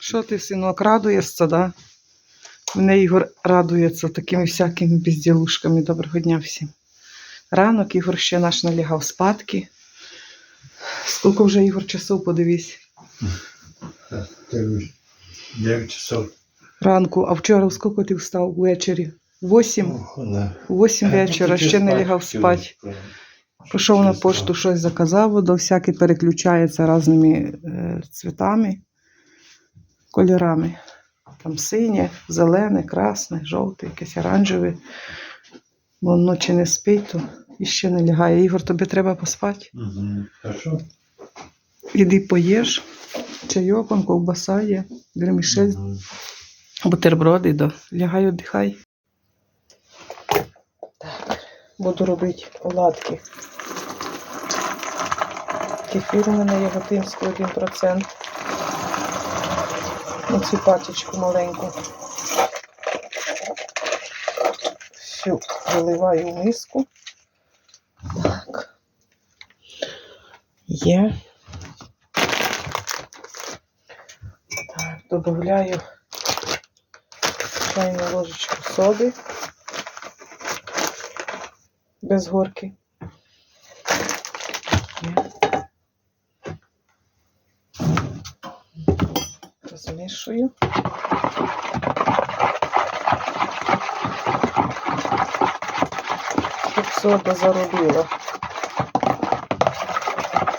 Що ти, синок, радуєшся, да? Мене Ігор радується такими всякими безділушками. Доброго дня всім. Ранок Ігор ще наш налягав спадки. Скільки вже Ігор часов, подивись. Кажу, 9 часов. Ранку, а вчора у скільки ти встав ввечері? Восім. Ну, Восім вечора, ще не лягав спати. Пішов на пошту, щось заказав, воно всяке переключається різними е, цвітами, кольорами. Там синє, зелене, красне, жовте, якесь оранжеве. Бо ночі не спить, то і ще не лягає. Ігор, тобі треба поспати. Хорошо? Іди поїж, чайок, он, ковбаса є, вермішель, Мгм. бутерброди, да. лягай, віддихай. Так, буду робити оладки. Кефір у мене є готинський 1%. На цю пачечку маленьку. Всю виливаю в миску. Так. Є. Так, додаю чайну ложечку соди без горки. Розмішую. Щоб сода заробила.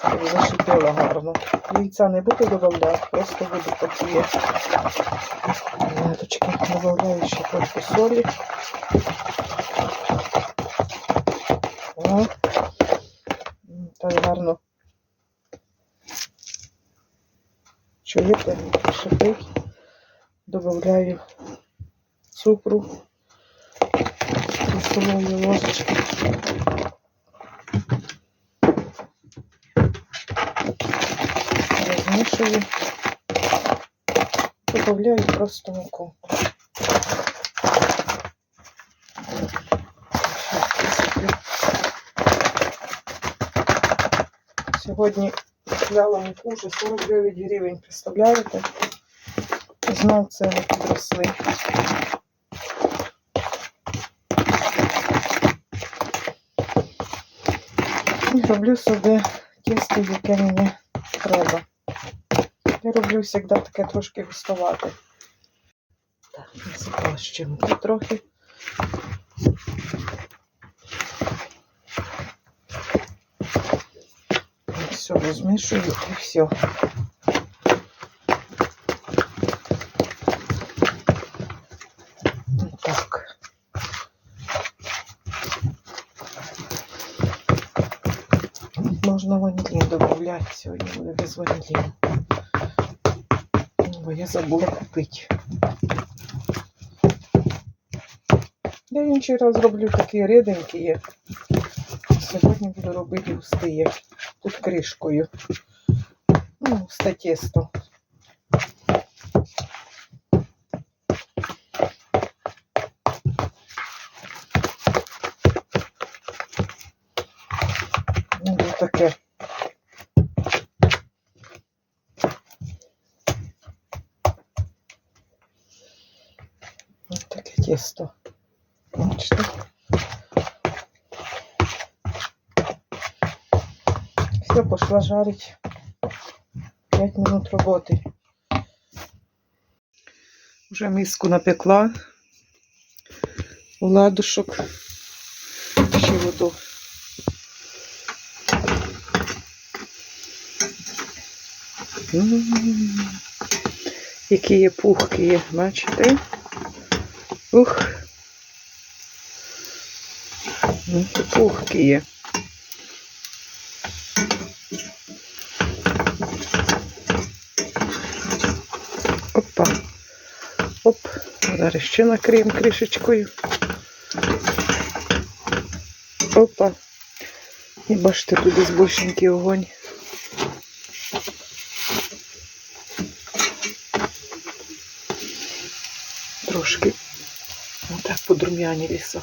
Щоб зашипіла гарно. Яйця не буду додавати, просто буду такі. Няточки. Добавляю ще трохи солі. Так гарно. Чуєте, шипить. Добавляю цукру. Три столові ложечки. Розмішую. Добавляю просто муку. Сьогодні купляла муку вже 49 гривень, представляєте? Знов ціни підросли. І роблю собі тісто, яке мені треба. Я роблю завжди таке трошки густовате. Так, насипала ще муки трохи. Все, розмішую і все. Можна ванілін додати. Сьогодні буде без ваніліну. Бо я забула купити. Я інший раз роблю такі ріденькі. Сьогодні буду робити густі. Тут кришкою. Ну, густе тісто. Ну, ось таке. Ось таке тісто. Бачите? Все, пошла жарить. 5 минут роботи. Вже миску напекла. Ладушок. Ще воду. М, Які є пухкі, є, бачите? Ух. Які пухкі є. Опа. Оп. Зараз ще накриємо кришечкою. Опа. І бачите, туди збольшенький огонь. Трошки отак подрум'янілися.